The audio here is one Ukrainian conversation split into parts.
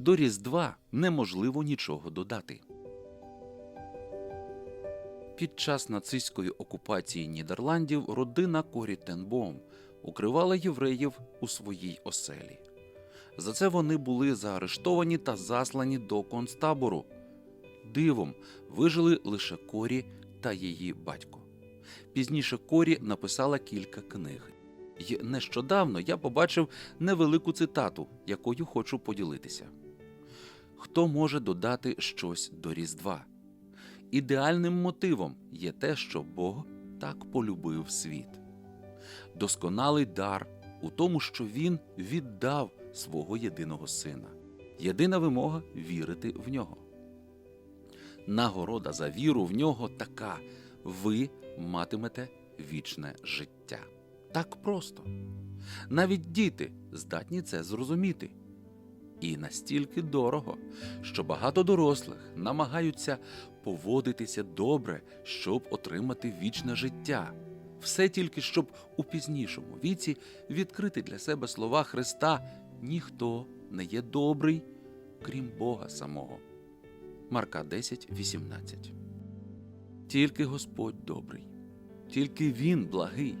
До Різдва неможливо нічого додати. Під час нацистської окупації Нідерландів родина Корі Тенбоум укривала євреїв у своїй оселі. За це вони були заарештовані та заслані до концтабору. Дивом вижили лише Корі та її батько. Пізніше Корі написала кілька книг. І нещодавно я побачив невелику цитату, якою хочу поділитися. Хто може додати щось до Різдва? Ідеальним мотивом є те, що Бог так полюбив світ. Досконалий дар у тому, що Він віддав свого єдиного сина. Єдина вимога вірити в нього. Нагорода за віру в нього така: ви матимете вічне життя. Так просто. Навіть діти здатні це зрозуміти. І настільки дорого, що багато дорослих намагаються поводитися добре, щоб отримати вічне життя. Все тільки щоб у пізнішому віці відкрити для себе слова Христа ніхто не є добрий, крім Бога самого. Марка 10, 18. Тільки Господь добрий, тільки Він благий.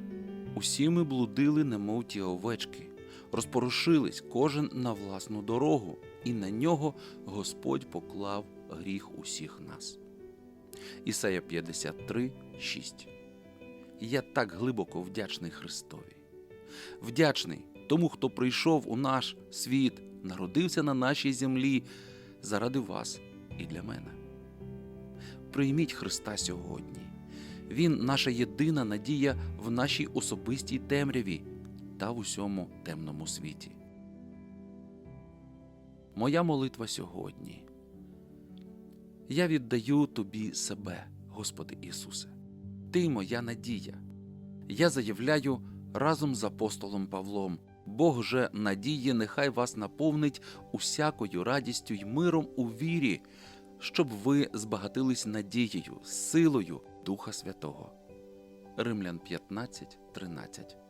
Усі ми блудили, немов ті овечки, розпорушились кожен на власну дорогу, і на нього Господь поклав гріх усіх нас. Ісая 53, 6. Я так глибоко вдячний Христові. Вдячний тому, хто прийшов у наш світ, народився на нашій землі заради вас і для мене. Прийміть Христа сьогодні. Він наша єдина надія в нашій особистій темряві та в усьому темному світі. Моя молитва сьогодні. Я віддаю тобі себе, Господи Ісусе. Ти моя надія. Я заявляю разом з апостолом Павлом. Бог же надії, нехай вас наповнить усякою радістю й миром у вірі, щоб ви збагатились надією, силою Духа Святого. Римлян 15, 13.